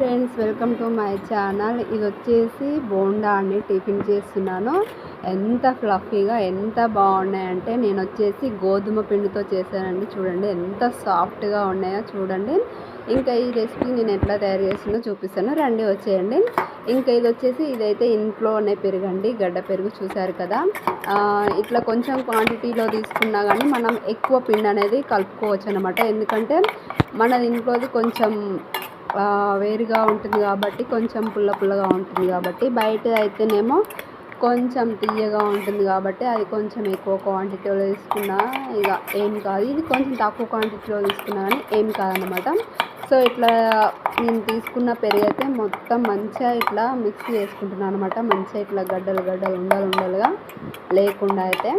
Friends welcome to my channel. ఇది వచ్చేసి బోండా అండి. టిఫిన్ చేస్తున్నాను. ఎంత ఫ్లఫీగా ఎంత బాగున్నాయంటే నేను వచ్చేసి గోధుమ పిండితో చేశానండి. చూడండి ఎంత సాఫ్ట్గా ఉన్నాయో చూడండి. ఇంకా ఈ రెసిపీ నేను ఎట్లా తయారు చేస్తుందో చూపిస్తాను. రండి వచ్చేయండి. ఇంకా ఇది వచ్చేసి ఇదైతే ఇంట్లోనే పెరుగండి. గడ్డ పెరుగు చూసారు కదా. ఇట్లా కొంచెం క్వాంటిటీలో తీసుకున్నా కానీ మనం ఎక్కువ పిండి అనేది కలుపుకోవచ్చు అనమాట ఎందుకంటే మన ఇంట్లోది కొంచెం వేరుగా ఉంటుంది కాబట్టి కొంచెం పుల్ల పుల్లగా ఉంటుంది కాబట్టి బయట అయితేనేమో కొంచెం తీయగా ఉంటుంది కాబట్టి అది కొంచెం ఎక్కువ క్వాంటిటీలో తీసుకున్నా ఇక ఏం కాదు. ఇది కొంచెం తక్కువ క్వాంటిటీలో తీసుకున్నా కానీ ఏం కాదనమాట సో ఇట్లా నేను తీసుకున్న పెరుగు అయితే మొత్తం మంచిగా ఇట్లా మిక్స్ చేసుకుంటున్నాను అనమాట మంచిగా ఇట్లా గడ్డలు గడ్డలు ఉండలు ఉండలుగా లేకుండా అయితే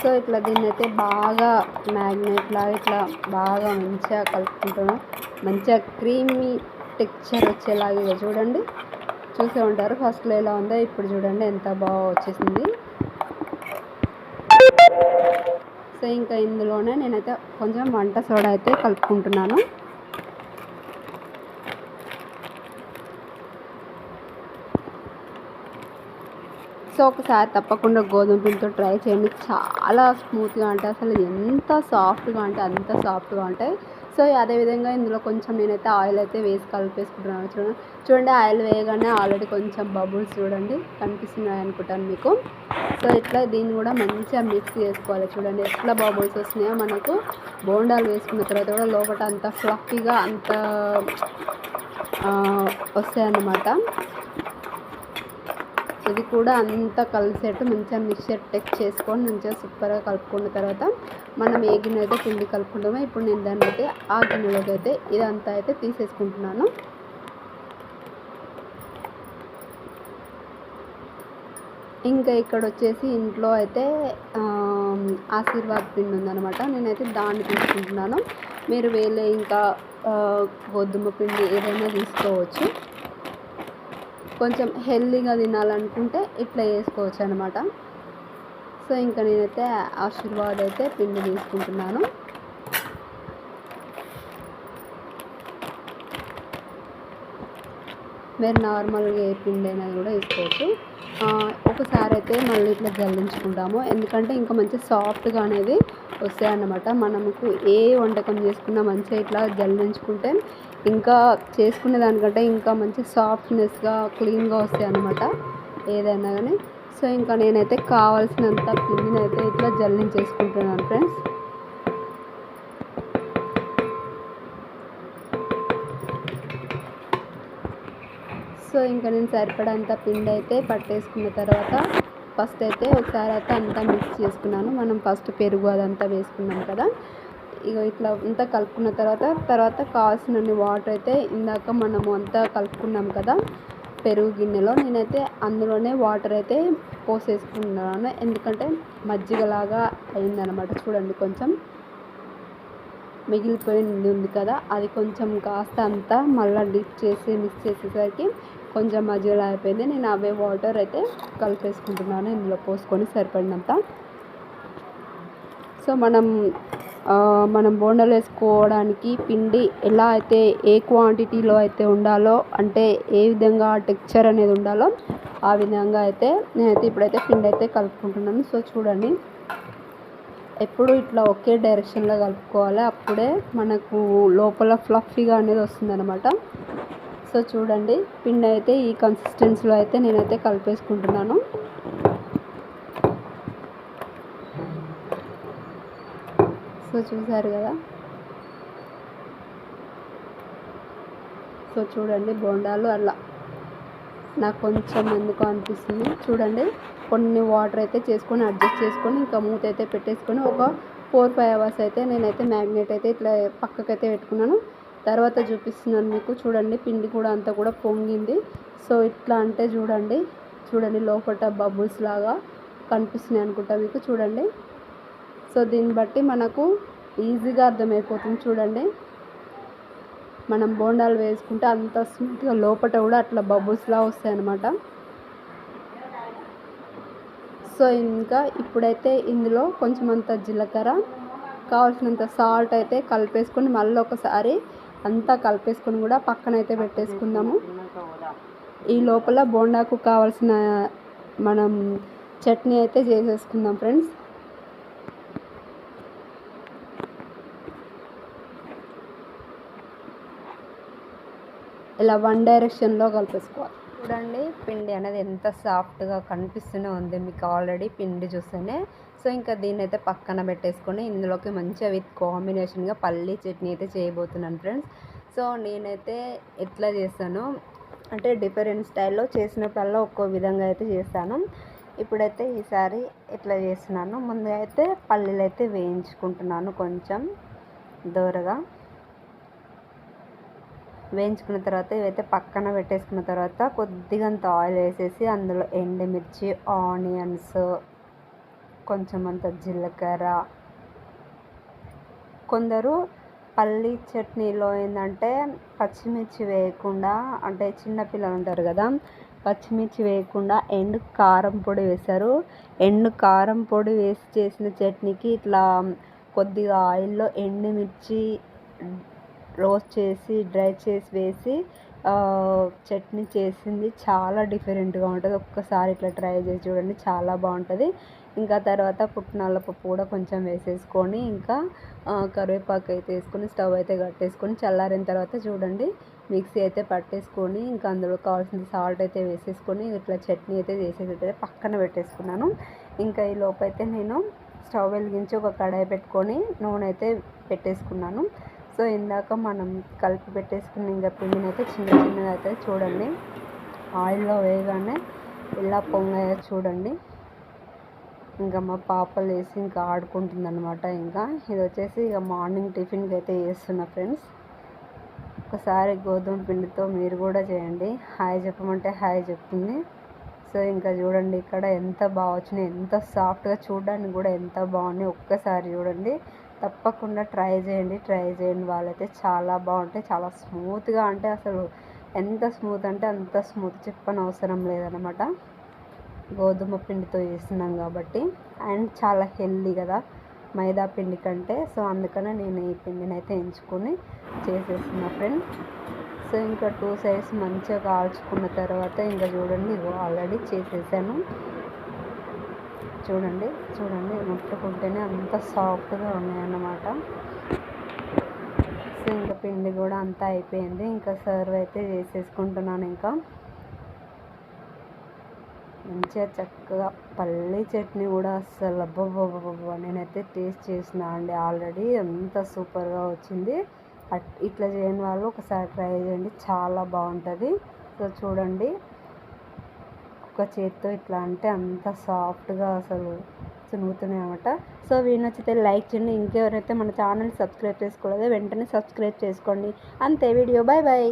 సో ఇట్లా దీన్ని అయితే బాగా మ్యాగ్నెట్ లాగా ఇట్లా బాగా మంచిగా కలుపుకుంటున్నాం. మంచిగా క్రీమీ టెక్స్చర్ వచ్చేలాగా చూడండి. చూసే ఉంటారు. ఫస్ట్లో ఎలా ఉందో ఇప్పుడు చూడండి ఎంత బాగా వచ్చేసింది. సో ఇంకా ఇందులోనే నేనైతే కొంచెం వంట సోడా అయితే కలుపుకుంటున్నాను. సో ఒకసారి తప్పకుండా గోధుమ పిండితో ట్రై చేయండి. చాలా స్మూత్గా అంటే అసలు ఎంత సాఫ్ట్గా అంటే అంత సాఫ్ట్గా ఉంటాయి సో అదేవిధంగా ఇందులో కొంచెం నేనైతే ఆయిల్ అయితే వేసి కలిపేసుకుంటున్నాను. చూడండి చూడండి ఆయిల్ వేయగానే ఆల్రెడీ కొంచెం బబుల్స్ చూడండి కనిపిస్తున్నాయి అనుకుంటాను మీకు. సో ఇట్లా దీన్ని కూడా మంచిగా మిక్స్ చేసుకోవాలి చూడండి. ఎట్లా బబుల్స్ వస్తున్నాయో మనకు బోండాలు వేసుకున్న తర్వాత కూడా లోపల అంత ఫ్లఫీగా అంత వస్తాయన్నమాట. ఇది కూడా అంతా కలిసేట్టు మంచిగా మిక్సర్ టెక్ చేసుకొని మంచిగా సూపర్గా కలుపుకున్న తర్వాత మనం ఏ గిన్నె అయితే పిండి కలుపుకుంటామో ఇప్పుడు నేను దాన్ని అయితే ఆ గిన్నెలోకి అయితే ఇదంతా అయితే తీసేసుకుంటున్నాను. ఇంకా ఇక్కడ వచ్చేసి ఇంట్లో అయితే ఆశీర్వాద్ పిండి ఉందన్నమాట. నేనైతే దాన్ని తీసుకుంటున్నాను. మీరు వేలే ఇంకా గోధుమ పిండి ఏదైనా తీసుకోవచ్చు. కొంచెం హెల్దీగా తినాలనుకుంటే ఇట్లా చేసుకోవచ్చు అనమాట సో ఇంకా నేనైతే ఆశీర్వాద్ అయితే పిండి తీసుకుంటున్నాను. మీరు నార్మల్గా ఏ పిండి అయినా కూడా వేసుకోవచ్చు. ఒకసారి అయితే మళ్ళీ ఇట్లా జల్లించుకుంటాము. ఎందుకంటే ఇంకా మంచి సాఫ్ట్గా అనేది వస్తాయన్నమాట. మనకు ఏ వంటకం చేసుకున్నా మంచిగా ఇట్లా జల్లించుకుంటే ఇంకా చేసుకునే దానికంటే ఇంకా మంచి సాఫ్ట్నెస్గా క్లీన్గా వస్తాయి అన్నమాట ఏదైనా కానీ. సో ఇంకా నేనైతే కావాల్సినంత పిండిని అయితే ఇట్లా జల్లించేసుకుంటున్నాను ఫ్రెండ్స్. సో ఇంకా నేను సరిపడంత పిండి అయితే పట్టేసుకున్న తర్వాత ఫస్ట్ అయితే ఒకసారి అయితే అంతా మిక్స్ చేసుకున్నాను. మనం ఫస్ట్ పెరుగు అదంతా వేసుకున్నాం కదా. ఇక ఇట్లా అంతా కలుపుకున్న తర్వాత తర్వాత కావాల్సిన వాటర్ అయితే ఇందాక మనము అంతా కలుపుకున్నాం కదా పెరుగు గిన్నెలో. నేనైతే అందులోనే వాటర్ అయితే పోసేసుకున్నాను ఎందుకంటే మజ్జిగలాగా అయిందనమాట చూడండి కొంచెం మిగిలిపోయింది ఉంది కదా అది కొంచెం కాస్త అంతా మళ్ళీ డిప్ చేసి మిక్స్ చేసేసరికి కొంచెం మజ్జిగలా అయిపోయింది. నేను అవే వాటర్ అయితే కలిపేసుకుంటున్నాను. ఇందులో పోసుకొని సరిపడినంత. సో మనం మనం బోండాలు వేసుకోవడానికి పిండి ఎలా అయితే ఏ క్వాంటిటీలో అయితే ఉండాలో అంటే ఏ విధంగా టెక్చర్ అనేది ఉండాలో ఆ విధంగా అయితే నేనైతే ఇప్పుడైతే పిండి అయితే కలుపుకుంటున్నాను. సో చూడండి. ఎప్పుడు ఇట్లా ఒకే డైరెక్షన్లో కలుపుకోవాలి. అప్పుడే మనకు లోపల ఫ్లఫీగా అనేది వస్తుందన్నమాట. సో చూడండి. పిండి అయితే ఈ కన్సిస్టెన్సీలో అయితే నేనైతే కలిపేసుకుంటున్నాను. సో చూసారు కదా? సో చూడండి బోండాలు అలా నాకు కొంచెం ఎందుకో అనిపిస్తుంది. చూడండి కొన్ని వాటర్ అయితే చేసుకొని అడ్జస్ట్ చేసుకొని ఇంకా మూత అయితే పెట్టేసుకొని ఒక ఫోర్ ఫైవ్ అవర్స్ అయితే నేనైతే మ్యాగ్నెట్ అయితే ఇట్లా పక్కకైతే పెట్టుకున్నాను. తర్వాత చూపిస్తున్నాను మీకు. చూడండి పిండి కూడా అంతా కూడా పొంగింది. సో ఇట్లా అంటే చూడండి చూడండి లోపల బబుల్స్ లాగా కనిపిస్తున్నాయి అనుకుంటా మీకు. చూడండి. సో దీన్ని బట్టి మనకు ఈజీగా అర్థమైపోతుంది చూడండి. మనం బోండాలు వేసుకుంటే అంత స్మూత్గా లోపల కూడా అట్లా బబుల్స్లా వస్తాయి అన్నమాట సో ఇంకా ఇప్పుడైతే ఇందులో కొంచెం అంత జీలకర్ర కావాల్సినంత సాల్ట్ అయితే కలిపేసుకొని మళ్ళీ ఒకసారి అంతా కలిపేసుకొని కూడా పక్కన అయితే పెట్టేసుకుందాము. ఈ లోపల బోండాకు కావాల్సిన మనం చట్నీ అయితే చేసేసుకుందాం ఫ్రెండ్స్. ఇలా వన్ డైరెక్షన్లో కలిపేసుకోవాలి. చూడండి పిండి అనేది ఎంత సాఫ్ట్గా కనిపిస్తూనే ఉంది. మీకు ఆల్రెడీ పిండి చూస్తేనే. సో ఇంకా దీన్ని అయితే పక్కన పెట్టేసుకొని ఇందులోకి మంచిగా విత్ కాంబినేషన్గా పల్లీ చట్నీ అయితే చేయబోతున్నాను ఫ్రెండ్స్ సో నేనైతే ఎట్లా చేస్తాను అంటే డిఫరెంట్ స్టైల్లో చేసినప్పుడల్లా ఒక్కో విధంగా అయితే చేస్తాను. ఇప్పుడైతే ఈసారి ఎట్లా చేస్తున్నాను ముందు అయితే పల్లీలు అయితే వేయించుకుంటున్నాను కొంచెం దూరగా. వేయించుకున్న తర్వాత ఇవైతే పక్కన పెట్టేసుకున్న తర్వాత కొద్దిగా అంత ఆయిల్ వేసేసి అందులో ఎండుమిర్చి ఆనియన్స్ కొంచెం అంత జీలకర్ర. కొందరు పల్లి చట్నీలో ఏంటంటే పచ్చిమిర్చి వేయకుండా అంటే చిన్నపిల్లలు ఉంటారు కదా పచ్చిమిర్చి వేయకుండా ఎండు కారం పొడి వేస్తారు ఎండు కారం పొడి వేసి చేసిన చట్నీకి ఇట్లా కొద్దిగా ఆయిల్లో ఎండుమిర్చి రోస్ట్ చేసి డ్రై చేసి వేసి చట్నీ చేసింది చాలా డిఫరెంట్గా ఉంటుంది. ఒక్కసారి ఇట్లా ట్రై చేసి చూడండి చాలా బాగుంటుంది. ఇంకా తర్వాత పుట్నాల పప్పు కూడా కొంచెం వేసేసుకొని ఇంకా కరివేపాకు అయితే వేసుకొని స్టవ్ అయితే కట్టేసుకొని చల్లారిన తర్వాత చూడండి మిక్సీ అయితే పట్టేసుకొని ఇంకా అందులో కావాల్సిన సాల్ట్ అయితే వేసేసుకొని ఇట్లా చట్నీ అయితే చేసేసి అయితే పక్కన పెట్టేసుకున్నాను. ఇంకా ఈ లోపైతే నేను స్టవ్ వెలిగించి ఒక కడాయి పెట్టుకొని నూనె అయితే పెట్టేసుకున్నాను. సో ఇందాక మనం కలిపి పెట్టేసుకున్న ఇంకా పిండిని అయితే చిన్న చిన్నగా అయితే చూడండి. ఆయిల్లో వేయగానే ఇలా పొంగాయో చూడండి. ఇంకా మా పాప లేసి ఇంకా ఆడుకుంటుంది అనమాట ఇంకా. ఇది వచ్చేసి ఇక మార్నింగ్ టిఫిన్కి అయితే చేస్తున్నా ఫ్రెండ్స్. ఒకసారి గోధుమ పిండితో మీరు కూడా చేయండి. హాయ్ చెప్పమంటే హాయ్ చెప్తుంది. సో ఇంకా చూడండి ఇక్కడ ఎంత బాగా వచ్చినాయి ఎంత సాఫ్ట్గా చూడడానికి కూడా ఎంత బాగున్నాయి ఒక్కసారి చూడండి. తప్పకుండా ట్రై చేయండి ట్రై చేయండి. వాళ్ళైతే చాలా బాగుంటాయి. చాలా స్మూత్గా అంటే అసలు ఎంత స్మూత్ అంటే అంత స్మూత్ చెప్పని అవసరం లేదనమాట గోధుమ పిండితో చేస్తున్నాం కాబట్టి. అండ్ చాలా హెల్దీ కదా మైదా పిండి కంటే. సో అందుకనే నేను ఈ పిండిని అయితే ఎంచుకొని చేసేస్తున్నా ఫ్రెండ్. సో ఇంకా టూ సైడ్స్ మంచిగా కాల్చుకున్న తర్వాత ఇంకా చూడండి ఆల్రెడీ చేసేసాను. చూడండి చూడండి ముట్టుకుంటేనే అంత సాఫ్ట్గా ఉన్నాయన్నమాట. సో ఇంకా పిండి కూడా అంతా అయిపోయింది. ఇంకా సర్వ్ అయితే చేసేసుకుంటున్నాను ఇంకా. మంచిగా చక్కగా పల్లీ చట్నీ కూడా అస్సలు అబ్బబ్బబ్బబ్బ నేనైతే టేస్ట్ చేసిన అండి. ఆల్రెడీ ఎంత సూపర్గా వచ్చింది. ఇట్లా చేయని వాళ్ళు ఒకసారి ట్రై చేయండి. చాలా బాగుంటుంది. సో చూడండి. ఒక చేత్తో ఇట్లా అంటే అంత సాఫ్ట్గా అసలు చునుగుతున్నాయి అనమాట సో వీడియో నచ్చితే లైక్ చేయండి. ఇంకెవరైతే మన ఛానల్ సబ్స్క్రైబ్ చేసుకోలేదో వెంటనే సబ్స్క్రైబ్ చేసుకోండి. అంతే వీడియో. Bye bye.